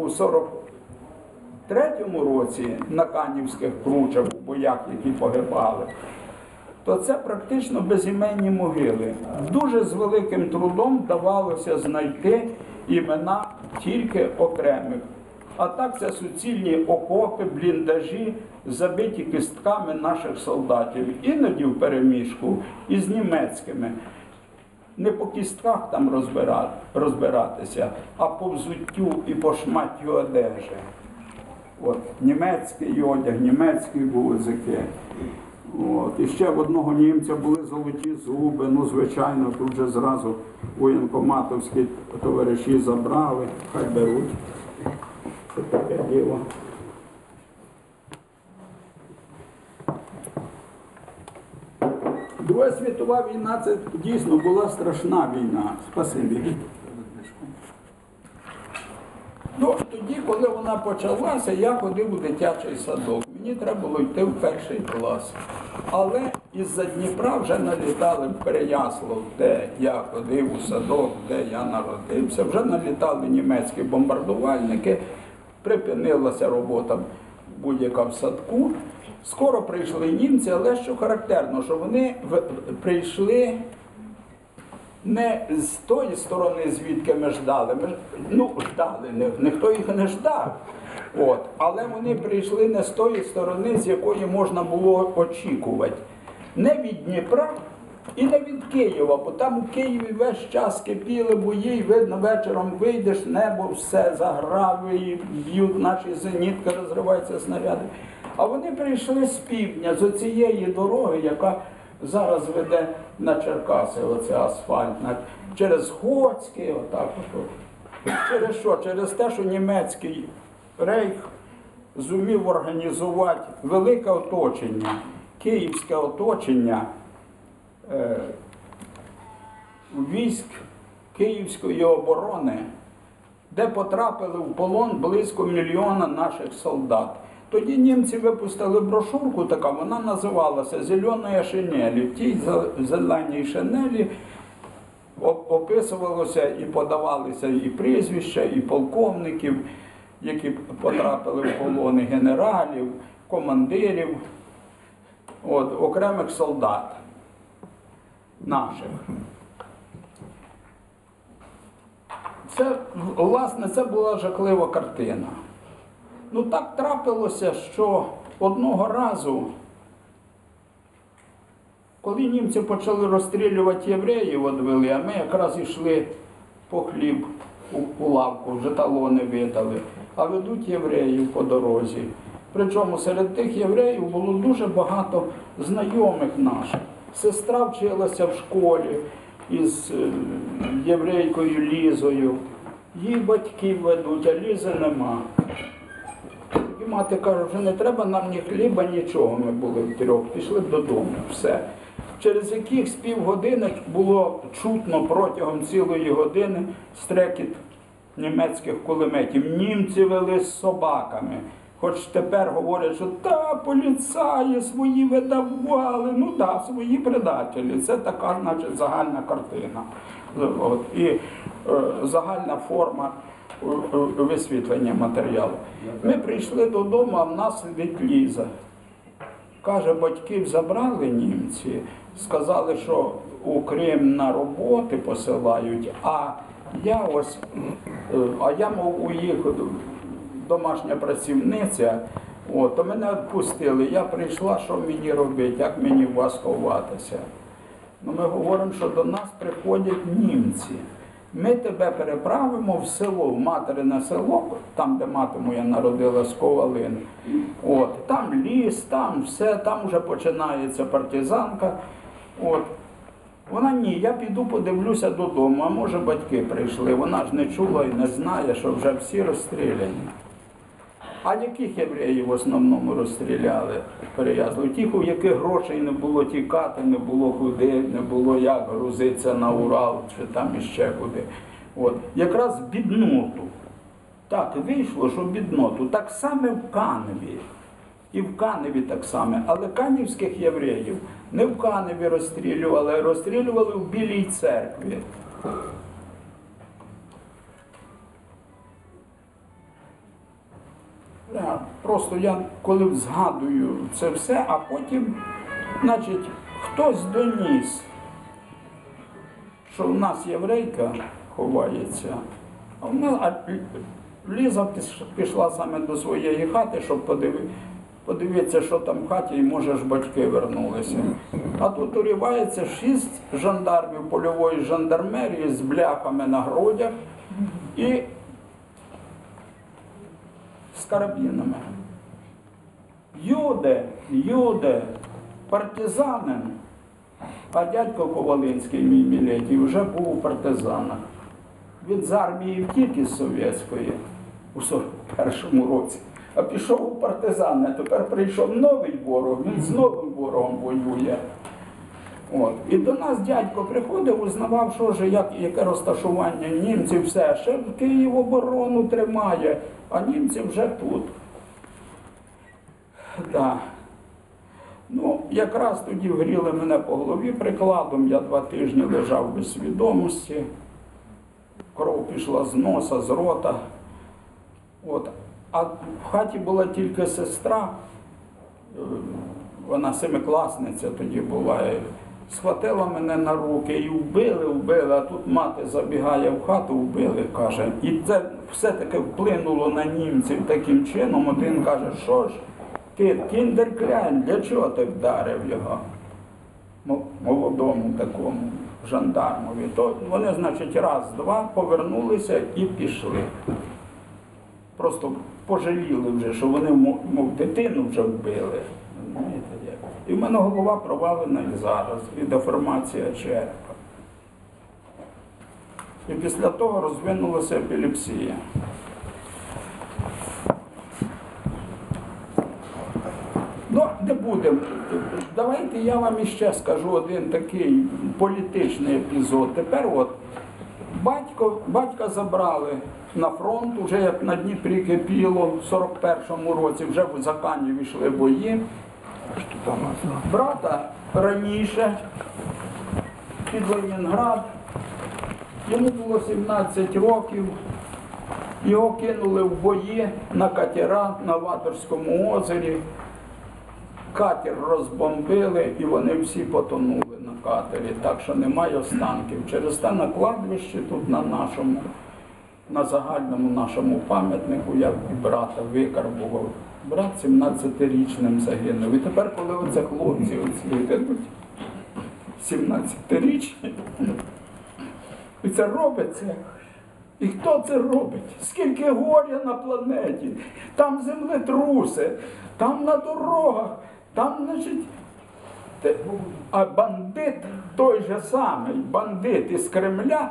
у 43-му році на Канівських кручах у боях, які погибали, то це практично безіменні могили. Дуже з великим трудом вдавалося знайти імена тільки окремих. А так це суцільні окопи, бліндажі, забиті кистками наших солдатів, іноді в переміжку із німецькими. Не по кістках там розбирати, розбиратися, а по взуттю і по шматтю одежі. От, німецький одяг, німецькі гудзики. От. І ще в одного німця були золоті зуби. Ну, звичайно, тут же зразу воєнкоматовські товариші забрали, хай беруть. Це таке діло. Друга світова війна це дійсно була страшна війна. Спасибі. Ну, тоді, коли вона почалася, я ходив у дитячий садок. Мені треба було йти в перший клас. Але із-за Дніпра вже налітали в Переяслав, де я ходив у садок, де я народився. Вже налітали німецькі бомбардувальники, припинилася робота будь-яка в садку. Скоро прийшли німці, але що характерно, що вони прийшли не з тої сторони, звідки ми ждали. Ми ну, ждали, ні- ніхто їх не ждав. От. Але вони прийшли не з тої сторони, з якої можна було очікувати. Не від Дніпра і не від Києва, бо там у Києві весь час кипіли бої, і видно, вечором вийдеш, небо все заграви, і б'ють наші зенітки, розриваються снаряди. А вони прийшли з півдня, з оцієї дороги, яка зараз веде на Черкаси, оце асфальтна, через Хоцький, отак от. Через що? Через те, що німецький рейх зумів організувати велике оточення, київське оточення е, військ Київської оборони, де потрапили в полон близько мільйона наших солдат. Тоді німці випустили брошурку, така вона називалася Зелена шинелі. В тій зеленій шинелі описувалося і подавалися і прізвища, і полковників, які потрапили в полони генералів, командирів, от, окремих солдат наших. Це, власне, це була жахлива картина. Ну так трапилося, що одного разу, коли німці почали розстрілювати євреїв, одвели, а ми якраз йшли по хліб у, у лавку, вже талони видали, а ведуть євреїв по дорозі. Причому серед тих євреїв було дуже багато знайомих наших. Сестра вчилася в школі із е, єврейкою Лізою. Її батьків ведуть, а Лізи нема. Мати каже, вже не треба нам ні хліба, нічого. Ми були втрьох, пішли додому. Все. Через якихось півгодини було чутно протягом цілої години стрекіт німецьких кулеметів. Німці вели з собаками. Хоч тепер говорять, що та поліцаї свої видавали, ну так, свої предателі. Це така, значить, загальна картина. От. І е, загальна форма висвітлення матеріалу. Ми прийшли додому, а в нас сидить Ліза. Каже, батьків забрали німці, сказали, що у Крим на роботи посилають, а я ось, е, а я мов у домашня працівниця, от, то мене відпустили. Я прийшла, що мені робити, як мені у вас ховатися. Ну, ми говоримо, що до нас приходять німці. Ми тебе переправимо в село, в материне село, там, де мати моя народила з Ковалин. От, там ліс, там все, там вже починається партизанка. От. Вона ні, я піду подивлюся додому, а може батьки прийшли. Вона ж не чула і не знає, що вже всі розстріляні. А яких євреїв в основному розстріляли переязли? Тих, у яких грошей не було тікати, не було куди, не було як грузитися на Урал чи там іще куди. От. Якраз бідноту. Так, вийшло, що бідноту. Так само в Каневі. І в Каневі так само. Але канівських євреїв не в Каневі розстрілювали, а розстрілювали в Білій церкві. Просто я коли згадую це все, а потім, значить, хтось доніс, що в нас єврейка ховається, а вона а Ліза пішла саме до своєї хати, щоб подиви, подивитися, що там в хаті, і може ж батьки вернулися. А тут урівається шість жандармів польової жандармерії з бляхами на грудях і з карабінами. Юде, юде, партизанин. А дядько Ковалинський, мій мілетій, вже був у партизанах. Він з армії втік із совєтської у 41-му році, а пішов у партизани. Тепер прийшов новий ворог, він з новим ворогом воює. От. І до нас дядько приходив, узнавав, що ж, як, яке розташування німців, все. Ще в Київ оборону тримає, а німці вже тут. Да. Ну, якраз тоді вгріли мене по голові прикладом, я два тижні лежав без свідомості, кров пішла з носа, з рота. От. А в хаті була тільки сестра, е, вона семикласниця тоді була. Схватила мене на руки і вбили, вбили, а тут мати забігає в хату, вбили, каже. І це все-таки вплинуло на німців таким чином. Один каже, що ж, ти кіндеркляйн, для чого ти вдарив його? Молодому такому жандармові. То вони, значить, раз, два повернулися і пішли. Просто пожаліли вже, що вони, мов дитину вже вбили. І в мене голова провалена і зараз, і деформація черепа. І після того розвинулася епілепсія. Ну, не будемо. Давайте я вам іще скажу один такий політичний епізод. Тепер от батько, батька забрали на фронт, уже як на Дніпрі кипіло в 41-му році, вже в Закані війшли бої. Брата раніше під Ленінград, йому було 17 років. Його кинули в бої на катера на Ваторському озері. Катер розбомбили і вони всі потонули на катері, так що немає останків. Через те на кладбищі тут на нашому, на загальному нашому пам'ятнику, я і брата викарбував. Брат 17-річним загинув. І тепер, коли оце хлопці оці йдуть, 17-річні, і це робиться. І хто це робить? Скільки горя на планеті? Там землетруси, там на дорогах, там, значить. А бандит той же самий, бандит із Кремля,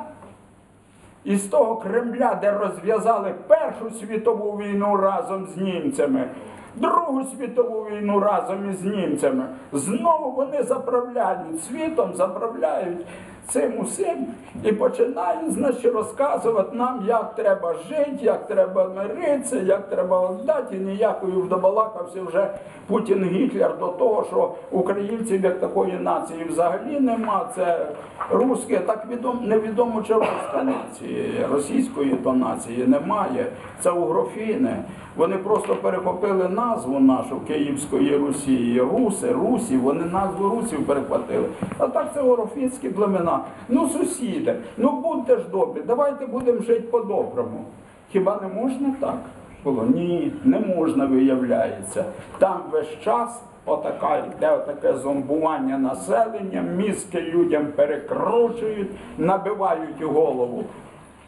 із того Кремля, де розв'язали Першу світову війну разом з німцями, Другу світову війну разом із німцями. Знову вони заправляють світом, заправляють цим усім і починають значить, розказувати нам, як треба жити, як треба миритися, як треба віддати. І ніякої ж добалакався вже Путін Гітлер до того, що українців як такої нації взагалі нема. Це русські, так відомо, невідомо чи руська нація, російської то нації немає. Це угрофіни. Вони просто перехопили назву нашу Київської Русі. Руси, Русі, вони назву Русів перехватили. А так це угрофінські племена. Ну, сусіди, ну будьте ж добрі, давайте будемо жити по-доброму. Хіба не можна так? Було? Ні, не можна, виявляється. Там весь час отака йде отаке зомбування населення, мізки людям перекручують, набивають голову.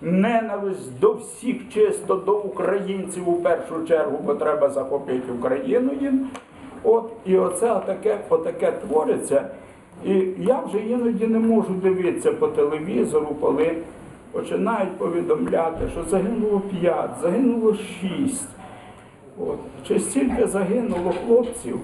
Ненависть до всіх чисто до українців у першу чергу, бо треба захопити Україну їм. От і оце отаке, отаке твориться. І я вже іноді не можу дивитися по телевізору, коли починають повідомляти, що загинуло п'ять, загинуло шість. Чи стільки загинуло хлопців?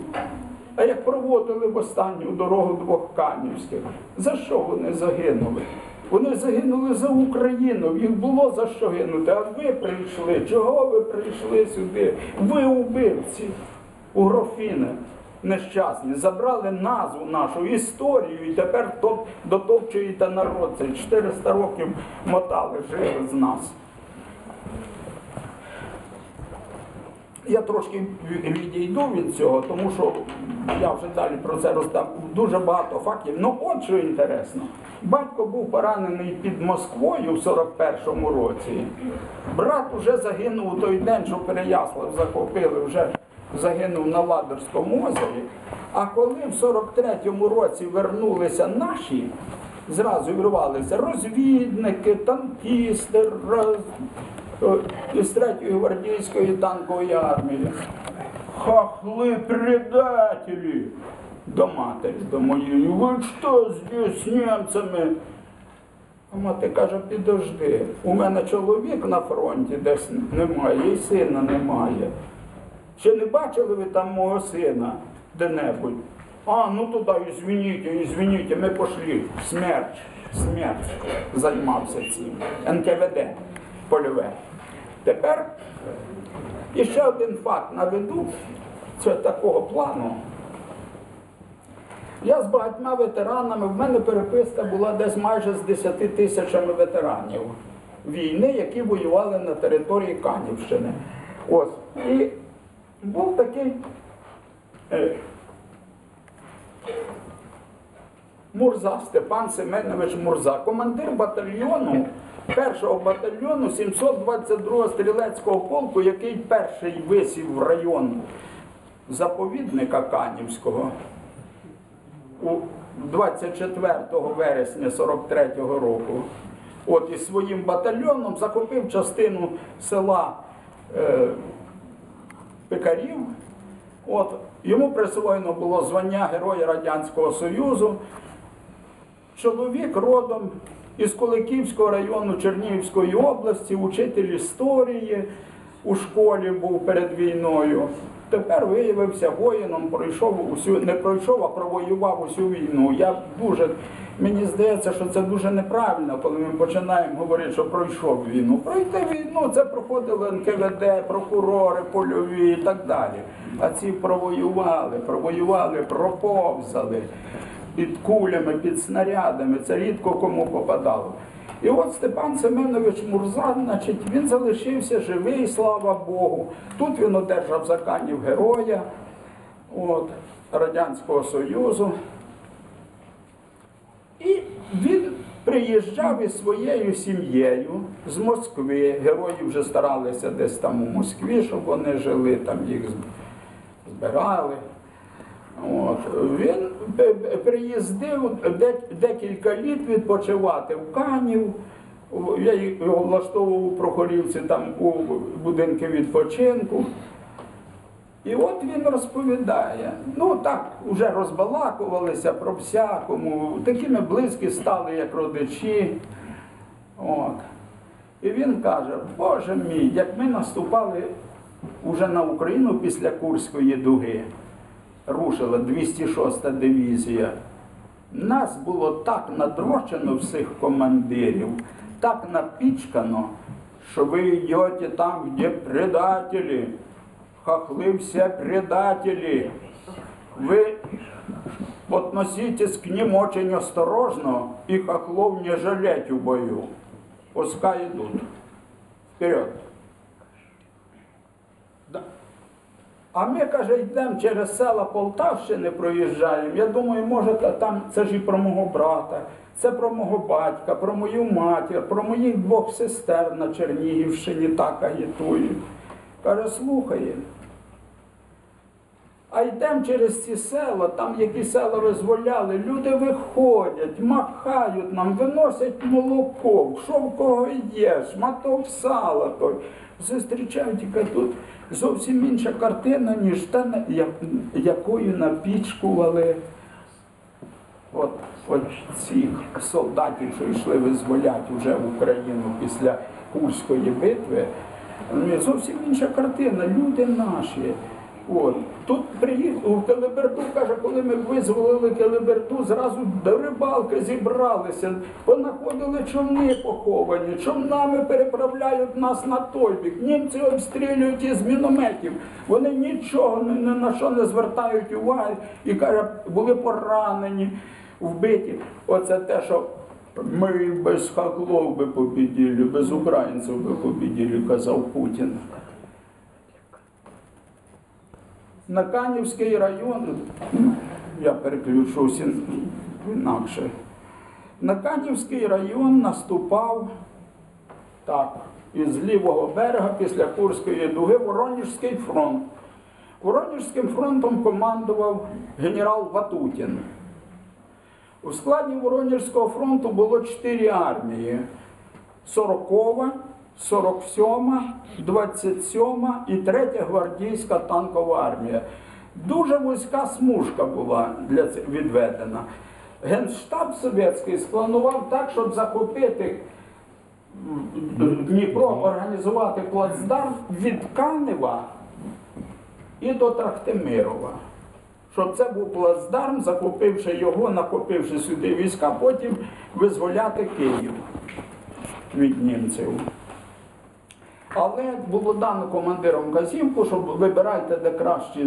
А як проводили в останню дорогу двох канівських, за що вони загинули? Вони загинули за Україну, їх було за що гинути. А ви прийшли. Чого ви прийшли сюди? Ви убивці, угрофіни нещасні, забрали назву нашу історію і тепер топ- дотопчуєте народ. Це 400 років мотали, жили з нас. я трошки відійду від цього, тому що я вже далі про це роздам. Дуже багато фактів. Ну от що інтересно. Батько був поранений під Москвою в 41-му році. Брат уже загинув у той день, що Переяслав захопили, вже загинув на Ладерському озері. А коли в 43-му році вернулися наші, зразу вирвалися розвідники, танкісти, роз... з 3-ї гвардійської танкової армії. Хахли предателі! До матері, до моєї. Ви що з німцями? А мати каже, підожди, у мене чоловік на фронті десь немає, і сина немає. Чи не бачили ви там мого сина де-небудь? А, ну туди, извините, извините, ми пошли. Смерть, смерть займався цим. НКВД польове. Тепер іще один факт наведу, це такого плану. Я з багатьма ветеранами, в мене переписка була десь майже з 10 тисячами ветеранів війни, які воювали на території Канівщини. Ось. І був такий е, Мурза Степан Семенович Мурза, командир батальйону, першого батальйону 722 стрілецького полку, який перший висів в район заповідника Канівського у 24 вересня 43-го року. От із своїм батальйоном захопив частину села е, Пекарів. От, йому присвоєно було звання Героя Радянського Союзу. Чоловік родом із Куликівського району Чернігівської області, учитель історії у школі був перед війною. Тепер виявився воїном, пройшов усю, не пройшов, а провоював усю війну. Я дуже, мені здається, що це дуже неправильно, коли ми починаємо говорити, що пройшов війну. Пройти війну це проходили НКВД, прокурори, польові і так далі. А ці провоювали, провоювали, проповзали під кулями, під снарядами. Це рідко кому попадало. І от Степан Семенович Мурза, значить, він залишився живий, слава Богу. Тут він одержав заканів героя от, Радянського Союзу. І він приїжджав із своєю сім'єю з Москви. Герої вже старалися десь там у Москві, щоб вони жили, там їх збирали. От. Він п- п- приїздив декілька літ відпочивати в Канів. Я його влаштовував у Прохорівці там у будинку відпочинку. І от він розповідає, ну так вже розбалакувалися про всякому, такими близькі стали, як родичі. От. І він каже, Боже мій, як ми наступали уже на Україну після Курської дуги, рушила 206 дивізія. Нас було так надрочено всіх командирів, так напічкано, що ви йдете там, де предателі, хохли все предатели. Вы относитесь к ним очень осторожно и хохлов не жалеть в бою. Пускай идут. Вперед. Да. А ми, каже, йдемо через села Полтавщини, проїжджаємо. Я думаю, може, там це ж і про мого брата, це про мого батька, про мою матір, про моїх двох сестер на Чернігівщині так агітують. Каже, слухає. А йдемо через ці села, там які села визволяли, люди виходять, махають нам, виносять молоко, що в кого є, шматок сала той. Зустрічають яка тут зовсім інша картина, ніж та, якою напічкували от, от цих солдатів, що йшли визволяти вже в Україну після Курської битви. Ну, Зовсім інша картина, люди наші. От. Тут приїхав у Келеберту, каже, коли ми визволили Келеберту, зразу до рибалки зібралися, понаходили човни поховані, човнами переправляють нас на той бік. Німці обстрілюють із мінометів. Вони нічого ні, ні на що не звертають уваги і каже, були поранені, вбиті. Оце те, що ми без хаклов би побіділи, без українців би побіділи, казав Путін. На Канівський район, я переключуся інакше. На Канівський район наступав так, із лівого берега після Курської дуги Воронежський фронт. Воронежським фронтом командував генерал Ватутін. У складі Воронежського фронту було чотири армії: 40, 47, 27 і 3 гвардійська танкова армія. Дуже вузька смужка була відведена. Генштаб совєтський спланував так, щоб захопити Дніпро, організувати плацдарм від Канева і до Трахтимирова. Щоб це був плацдарм, захопивши його, накопивши сюди війська, потім визволяти Київ від німців. Але було дано командирам вказівку, щоб вибирайте де кращі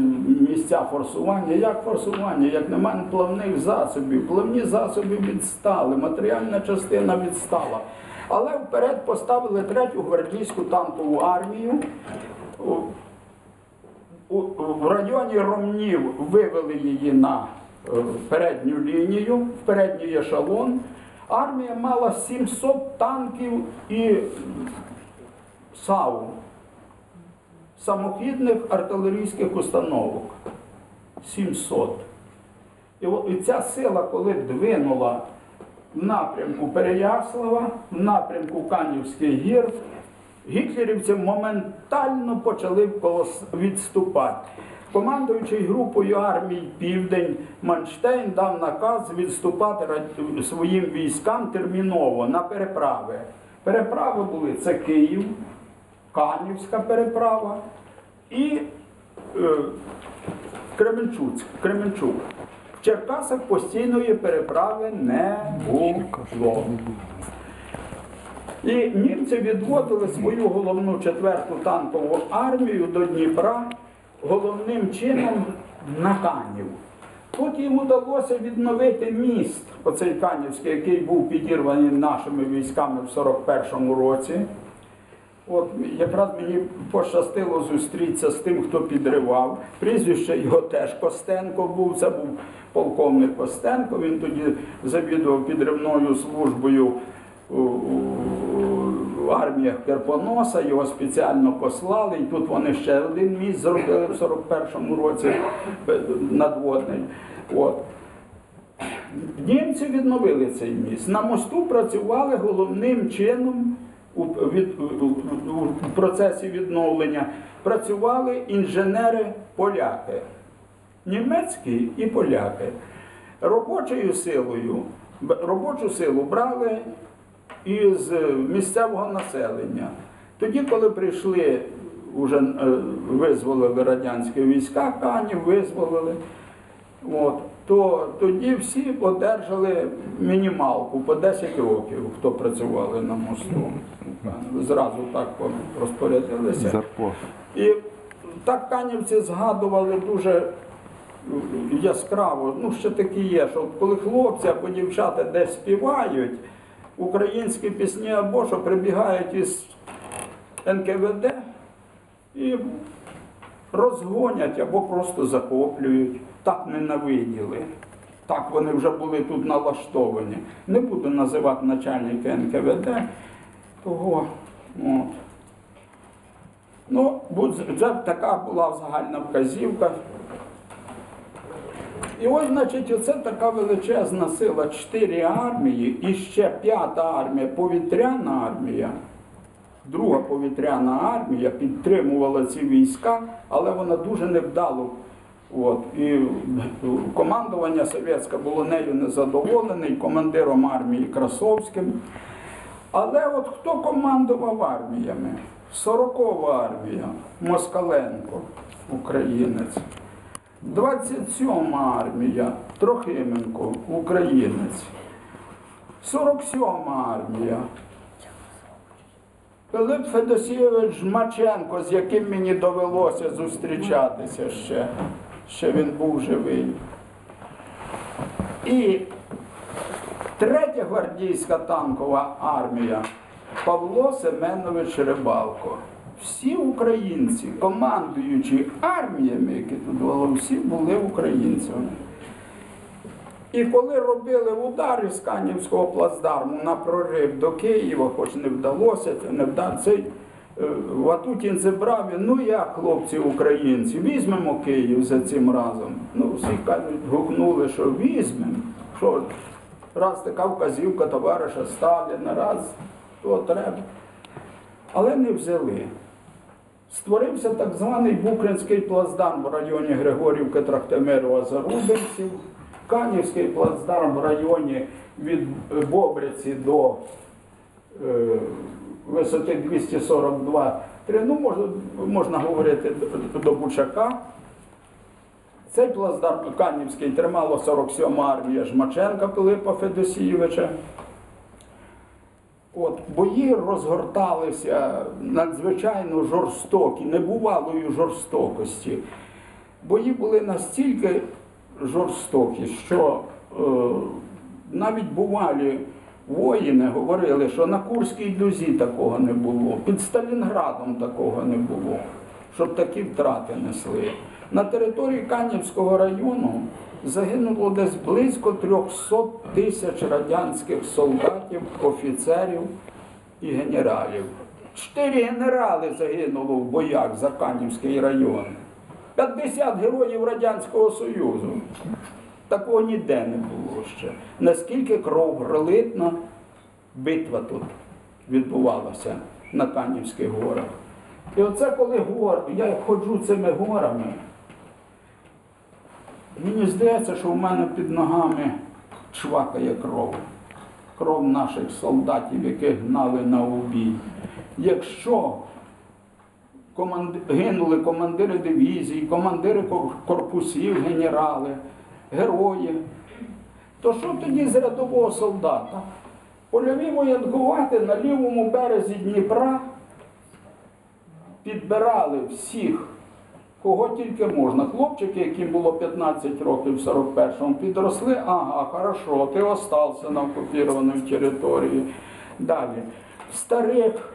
місця форсування. Як форсування? Як немає плавних засобів. Плавні засоби відстали, матеріальна частина відстала. Але вперед поставили третю гвардійську танкову армію. В районі Ромнів вивели її на е, передню лінію, в передній ешелон. Армія мала 700 танків і САУ, самохідних артилерійських установок. 700. І, і ця сила, коли двинула в напрямку Переяслава, в напрямку Канівських гір, гітлерівці моментально почали відступати. Командуючий групою армій Південь Манштейн дав наказ відступати своїм військам терміново на переправи. Переправи були це Київ, Канівська переправа і е, Кременчуцьк, Кременчук. В Черкасах постійної переправи не було. І німці відводили свою головну четверту танкову армію до Дніпра головним чином на Канів. Тут їм вдалося відновити міст, оцей Канівський, який був підірваний нашими військами в 41-му році. От якраз мені пощастило зустрітися з тим, хто підривав. Прізвище його теж Костенко був. Це був полковник Костенко. Він тоді завідував підривною службою у арміях Керпоноса. Його спеціально послали. І тут вони ще один міст зробили в 41-му році е, надводний. От. Німці відновили цей міст. На мосту працювали головним чином у, від, у, процесі відновлення. Працювали інженери-поляки, німецькі і поляки. Робочою силою, робочу силу брали із місцевого населення. Тоді, коли прийшли, вже е, визволили радянські війська, Канів визволили. От, то тоді всі одержали мінімалку по 10 років, хто працювали на мосту. Зразу так розпорядилися. І так канівці згадували дуже яскраво. Ну, ще такі є, що коли хлопці або дівчата десь співають українські пісні, або що прибігають із НКВД і розгонять або просто захоплюють. Так ненавиділи. Так вони вже були тут налаштовані. Не буду називати начальника НКВД, того. От. Ну, це така була загальна вказівка. І ось, значить, оце така величезна сила, чотири армії і ще п'ята армія, повітряна армія. Друга повітряна армія підтримувала ці війська, але вона дуже невдало. От. І командування совєтське було нею незадоволене, і командиром армії Красовським. Але от хто командував арміями? 40-ва армія Москаленко, українець. 27-ма армія Трохименко, українець. 47-ма армія. Пилип Федосійович Жмаченко, з яким мені довелося зустрічатися ще. Ще він був живий. І Третя гвардійська танкова армія Павло Семенович Рибалко. всі українці, командуючи арміями, які тут були, всі були українцями. І коли робили удари з Канівського плацдарму на прорив до Києва, хоч не вдалося, не вдалося. Цей е, Ватутін зібрав, ну як, хлопці українці, візьмемо Київ за цим разом. Ну, всі кажуть, гукнули, що візьмемо. Що раз така вказівка товариша Сталіна, раз то треба. Але не взяли. Створився так званий Букринський плацдарм в районі Григорівки, Трахтимирова, Зарубинців, Канівський плацдарм в районі від Бобриці до е, висоти 242 3, ну можна, можна говорити до Бучака. Цей плацдарм Канівський тримало 47 армія Жмаченка Пилипа Федосійовича. От, бої розгорталися надзвичайно жорстокі, небувалої жорстокості. Бої були настільки жорстокі, що е, навіть бувалі воїни говорили, що на Курській дузі такого не було, під Сталінградом такого не було, щоб такі втрати несли. На території Канівського району загинуло десь близько 300 тисяч радянських солдатів, офіцерів і генералів. Чотири генерали загинуло в боях за Канівський район. 50 героїв Радянського Союзу. Такого ніде не було ще. Наскільки кровопролитна битва тут відбувалася на Канівських горах. І оце коли гор, я ходжу цими горами, мені здається, що в мене під ногами чвакає кров. Кров наших солдатів, яких гнали на убій. Якщо команди... гинули командири дивізій, командири корпусів, генерали, герої, то що тоді з рядового солдата? Польові воєнкувати на лівому березі Дніпра підбирали всіх, кого тільки можна. Хлопчики, яким було 15 років в 41-му, підросли, ага, хорошо, ти остався на окупованій території. Далі. Старих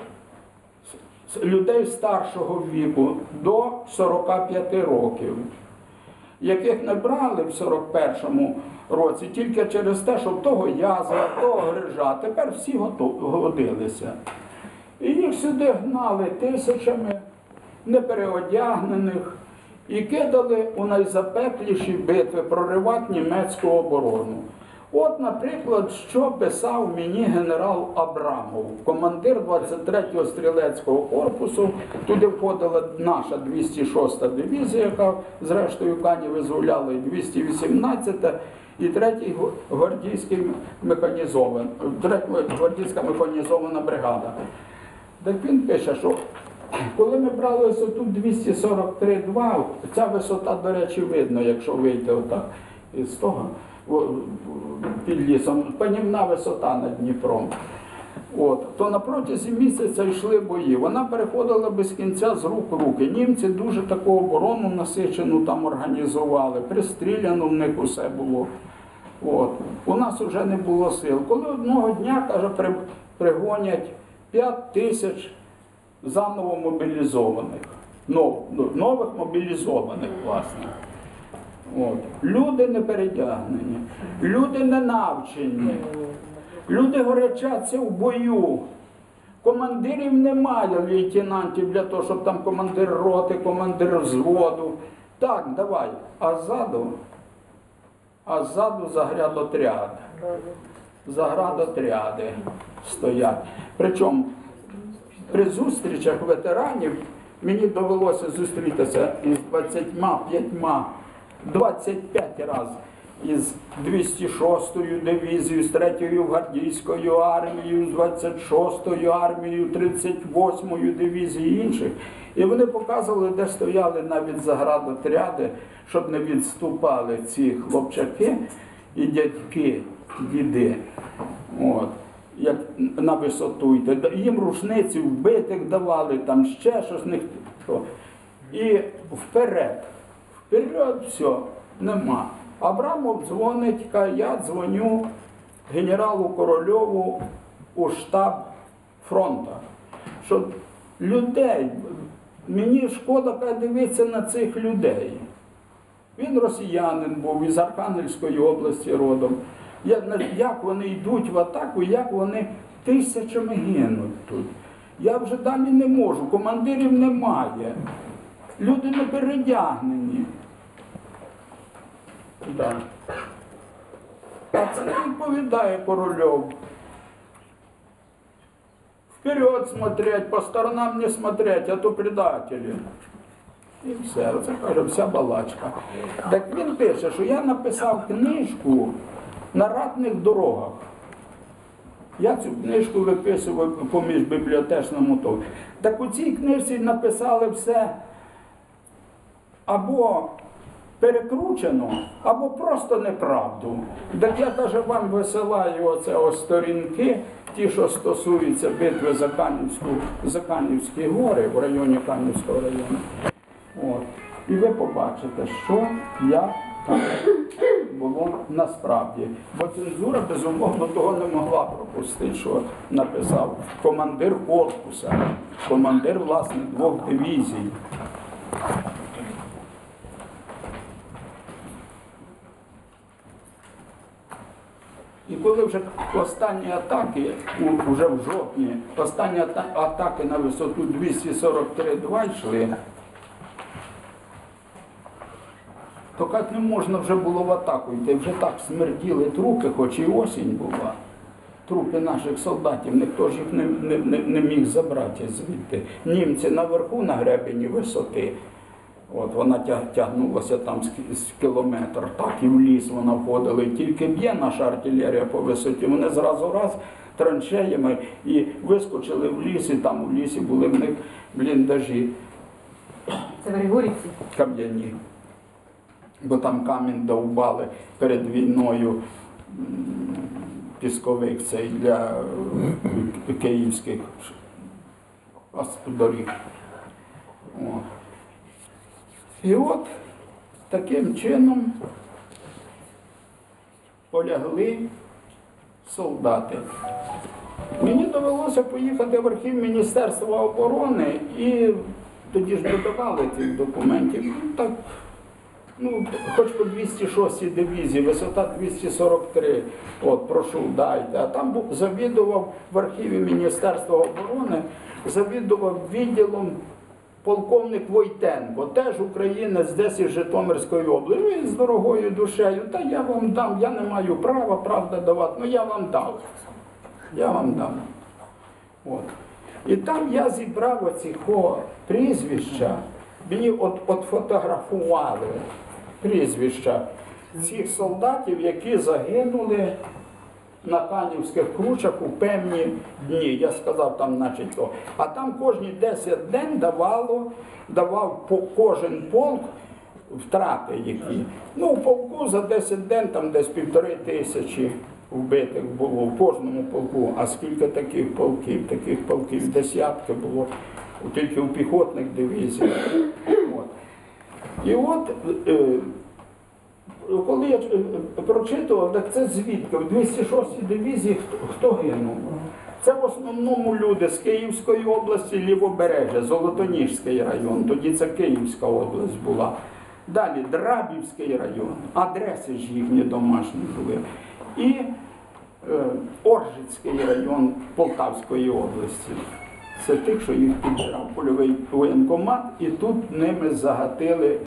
людей старшого віку до 45 років, яких не брали в 41-му році тільки через те, що в того язва, того грижа. Тепер всі годилися. І їх сюди гнали тисячами непереодягнених і кидали у найзапекліші битви проривати німецьку оборону. От, наприклад, що писав мені генерал Абрамов, командир 23-го стрілецького корпусу. Туди входила наша 206-та дивізія, яка зрештою Кані визволяла, і 218-та, і 3-й гвардійський механізований, 3-я гвардійська механізована бригада. Так він пише, що коли ми брали висоту 243,2, ця висота, до речі, видно, якщо вийти отак із того під лісом, панівна висота над Дніпром. От, то на протязі місяця йшли бої. Вона переходила без кінця з рук руки. Німці дуже таку оборону насичену там організували, пристріляно в них усе було. От. У нас вже не було сил. Коли одного дня, каже, при- пригонять 5 тисяч заново мобілізованих, нов- ну, нових мобілізованих, власне. От. Люди не передягнені, люди не навчені, люди горячаться в бою. Командирів немає лейтенантів для того, щоб там командир роти, командир взводу. Так, давай. А ззаду, а ззаду загрядотряд. Заградотряди стоять. Причому при зустрічах ветеранів мені довелося зустрітися із 25, 25 разів із 206-ю дивізією, з 3-ю гвардійською армією, з 26-ю армією, 38-ю дивізією інших. І вони показували, де стояли навіть заградотряди, щоб не відступали ці хлопчаки і дядьки, діди. От як на висоту. Да- Їм рушниці вбитих давали, там ще щось них. що. І вперед, вперед, все, нема. Абрамов дзвонить, каже, я дзвоню генералу Корольову у штаб фронту, щоб людей Мені шкода каже, дивитися на цих людей. Він росіянин був із Архангельської області родом. Як вони йдуть в атаку, як вони тисячами гинуть тут. Я вже далі не можу, командирів немає. Люди не передягнені. Да. А це не відповідає корольов. Вперед смотреть, по сторонам не смотреть, а то предатели. І все, це каже, вся балачка. Так він пише, що я написав книжку на ратних дорогах. Я цю книжку виписував поміж бібліотечному то. Так у цій книжці написали все або перекручено, або просто неправду. Так я навіть вам висилаю оце ось сторінки, ті, що стосуються битви за Канівську, за Канівські гори в районі Канівського району. От. І ви побачите, що як було насправді. Бо цензура, безумовно, того не могла пропустити, що написав командир корпуса, командир власне двох дивізій. І коли вже останні атаки, вже в жовтні, останні атаки на висоту 243-2 йшли, то як не можна вже було в атаку йти, вже так смерділи трупи, хоч і осінь була. Трупи наших солдатів, ніхто ж їх не, не, не, не міг забрати звідти. Німці наверху на гребені висоти. От вона тягнулася там з, кілометр, так і в ліс вона входила. І тільки б'є наша артилерія по висоті. Вони зразу раз траншеями і вискочили в ліс, і там у лісі були в них бліндажі Це в Григорівці. кам'яні. Бо там камінь довбали перед війною пісковик цей для е, київських доріг. І от таким чином полягли солдати. Мені довелося поїхати в архів Міністерства оборони і тоді ж додавали цих документів. Так, ну, хоч по 206 дивізії, висота 243. От, прошу, дайте. А там був, завідував в архіві Міністерства оборони, завідував відділом полковник Войтенко, теж українець десь із Житомирської області. Він з дорогою душею. Та я вам дам, я не маю права, правда, давати, ну я вам дав. Я вам дам. От. І там я зібрав оці прізвища, мені от, от фотографували прізвища цих солдатів, які загинули на Канівських кручах у певні дні. Я сказав там, значить, то. А там кожні 10 день давало, давав кожен полк втрати які. Ну, в полку за 10 день там десь півтори тисячі вбитих було в кожному полку. А скільки таких полків, таких полків десятки було тільки у піхотних дивізіях. І от е, коли я е, прочитував, так це звідки? В 206-й дивізії хто гинув? Це в основному люди з Київської області, Лівобережжя, Золотоніжський район, тоді це Київська область була. Далі Драбівський район, адреси ж їхні домашні були. І е, Оржицький район Полтавської області. Це тих, що їх підбирав польовий воєнкомат, і тут ними загатили